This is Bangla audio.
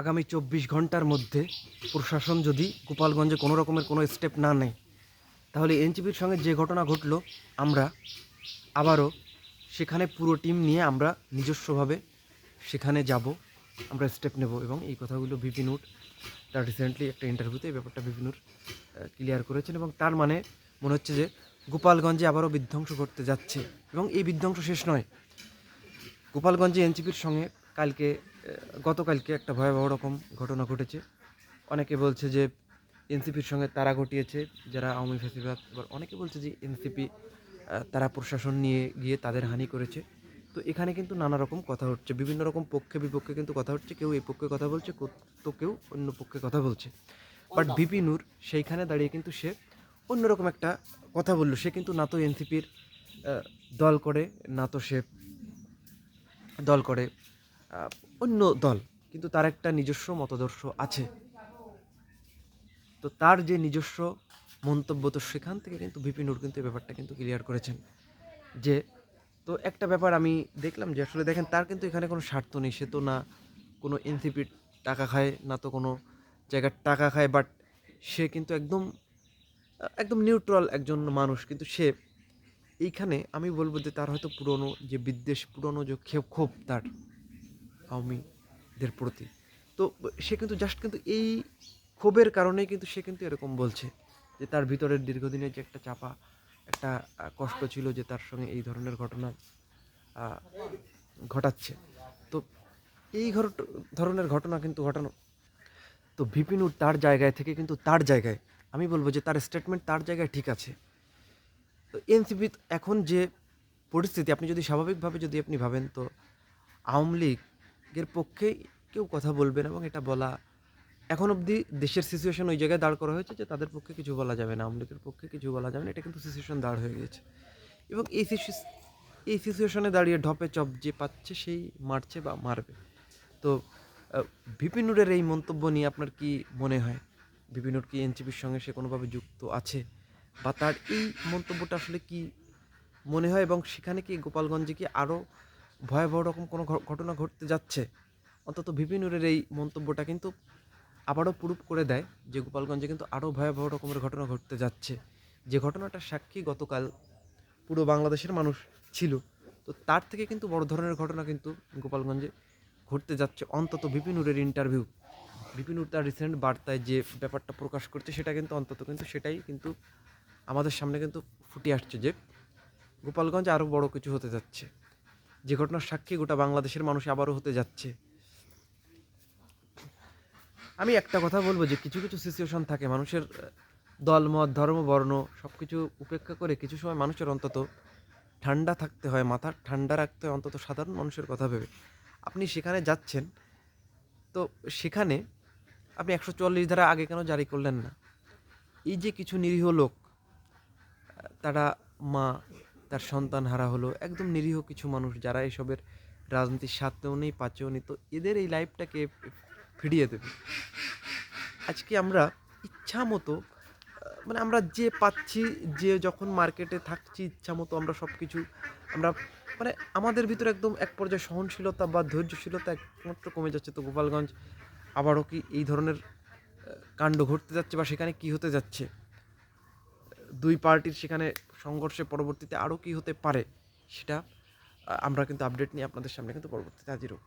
আগামী চব্বিশ ঘণ্টার মধ্যে প্রশাসন যদি গোপালগঞ্জে কোনো রকমের কোনো স্টেপ না নেয়, তাহলে এনজিপির সঙ্গে যে ঘটনা ঘটলো, আমরা আবারও সেখানে পুরো টিম নিয়ে আমরা নিজস্বভাবে সেখানে যাব, আমরা স্টেপ নেব এবং এই কথাগুলো বিপিনুর তার রিসেন্টলি একটা ইন্টারভিউতে এই ব্যাপারটা বিপিনুর ক্লিয়ার করেছেন এবং তার মানে মনে হচ্ছে যে গোপালগঞ্জে আবারও বিধ্বংস ঘটতে যাচ্ছে এবং এই বিধ্বংস শেষ নয়। গোপালগঞ্জে এনসিপির সঙ্গে কালকে গতকালকে একটা ভয়াবহ রকম ঘটনা ঘটেছে। অনেকে বলছে যে এনসিপির সঙ্গে তারা ঘটিয়েছে যারা আওয়ামী ফেসিবাদ আবার অনেকে বলছে যে এনসিপি তারা প্রশাসন নিয়ে গিয়ে তাদের হানি করেছে। তো এখানে কিন্তু নানা রকম কথা হচ্ছে বিভিন্ন রকম পক্ষে বিপক্ষে কিন্তু কথা হচ্ছে কেউ এই পক্ষে কথা বলছে তো কেউ অন্য পক্ষে কথা বলছে। বাট বিপি নূর সেইখানে দাঁড়িয়ে কিন্তু সে অন্যরকম একটা কথা বলল। সে কিন্তু না তো এনসিপির দল করে না তো সে দল করে। অন্য দল, কিন্তু তার একটা নিজস্ব মতাদর্শ আছে। তো তার যে নিজস্ব মন্তব্য, তো সেখান থেকে কিন্তু বিপিনুর কিন্তু এই ব্যাপারটা কিন্তু ক্লিয়ার করেছেন। যে, তো একটা ব্যাপার আমি দেখলাম যে, আসলে দেখেন, তার কিন্তু এখানে কোনো স্বার্থ নেই। সে তো না কোনো এনসিপির টাকা খায়, না তো কোনো জায়গার টাকা খায় বাট সে কিন্তু একদম একদম নিউট্রাল একজন মানুষ। কিন্তু সে, এইখানে আমি বলব যে তার হয়তো পুরনো যে বিদ্বেষ, পুরনো যে ক্ষোভ ক্ষোভ তার। আওয়ামীদের প্রতি। তো সে কিন্তু জাস্ট কিন্তু এই ক্ষোভের কারণেই কিন্তু সে কিন্তু এরকম বলছে যে তার ভিতরের দীর্ঘদিনের যে একটা চাপা, একটা কষ্ট ছিল যে তার সঙ্গে এই ধরনের ঘটনা ঘটাচ্ছে। তো এই ধরনের ঘটনা কিন্তু ঘটানো, তো বিপিনুর তার জায়গায় থেকে কিন্তু তার জায়গায়, আমি বলব যে তার স্টেটমেন্ট তার জায়গায় ঠিক আছে। তো এনসিপি এখন যে পরিস্থিতি, আপনি যদি স্বাভাবিকভাবে যদি আপনি ভাবেন, তো আওয়ামী লীগের পক্ষে কেউ কথা বলবেন এবং এটা বলা, এখন অবধি দেশের সিচুয়েশন ওই জায়গায় দাঁড় করা হয়েছে যে তাদের পক্ষে কিছু বলা যাবে না, আওয়ামী লীগের পক্ষে কিছু বলা যাবে না, এটা কিন্তু সিচুয়েশন দাঁড় হয়ে গেছে এবং এই এই সিচুয়েশনে দাঁড়িয়ে ঢপে চপ যে পাচ্ছে সেই মারছে বা মারবে। তো বিপিনুরের এই মন্তব্য নিয়ে আপনার কি মনে হয়? বিপিনুর কি এনসিপির সঙ্গে সে কোনোভাবে যুক্ত আছে? বা তার এই মন্তব্যটা আসলে কি মনে হয় এবং সেখানে কি গোপালগঞ্জে কি আরও ভয়াবহ রকম কোনো ঘটনা ঘটতে যাচ্ছে। অন্তত বিপিনুরের এই মন্তব্যটা কিন্তু আবারও প্রুফ করে দেয় যে গোপালগঞ্জে কিন্তু আরও ভয়াবহ রকমের ঘটনা ঘটতে যাচ্ছে। যে ঘটনাটা সাক্ষী গতকাল পুরো বাংলাদেশের মানুষ ছিল, তো তার থেকে কিন্তু বড় ধরনের ঘটনা কিন্তু গোপালগঞ্জে ঘটতে যাচ্ছে অন্তত বিপিনুরের ইন্টারভিউ বিপিনুর তার রিসেন্ট বার্তায় যে ব্যাপারটা প্রকাশ করছে, সেটা কিন্তু অন্তত কিন্তু সেটাই কিন্তু আমাদের সামনে কিন্তু ফুটে আসছে যে গোপালগঞ্জ আরও বড় কিছু হতে যাচ্ছে। যে ঘটনার সাক্ষী গোটা বাংলাদেশের মানুষ আবারও হতে যাচ্ছে। আমি একটা কথা বলব যে কিছু কিছু সিচুয়েশন থাকে মানুষের আহ, দল মত ধর্ম বর্ণ সব কিছু উপেক্ষা করে কিছু সময় মানুষের অন্তত ঠান্ডা থাকতে হয় মাথা ঠান্ডা রাখতে হয় অন্তত সাধারণ মানুষের কথা ভেবে। আপনি সেখানে যাচ্ছেন তো সেখানে আপনি একশো চল্লিশ ধারা আগে কেন জারি করলেন না? এই যে কিছু নিরীহ লোক তারা মা তার সন্তান হারা হলো। একদম নিরীহ কিছু মানুষ যারা এসবের রাজনীতির সাথেও নেই পাচেও নেই। তো এদের এই লাইফটাকে ফিরিয়ে দেবে। আজকে আমরা ইচ্ছা মতো মানে আমরা যে পাচ্ছি, যে যখন মার্কেটে থাকছি, ইচ্ছা মতো আমরা সব কিছু আমরা মানে আমাদের ভিতরে একদম এক পর্যায়ে সহনশীলতা বা ধৈর্যশীলতা একমাত্র কমে যাচ্ছে। তো গোপালগঞ্জ আবারও কি এই ধরনের কাণ্ড ঘটতে যাচ্ছে বা সেখানে কি হতে যাচ্ছে? দুই পার্টির সেখানে সংঘর্ষে পরবর্তীতে আরও কী হতে পারে, সেটা আমরা কিন্তু আপডেট নিয়ে আপনাদের সামনে কিন্তু পরবর্তীতে হাজির হব।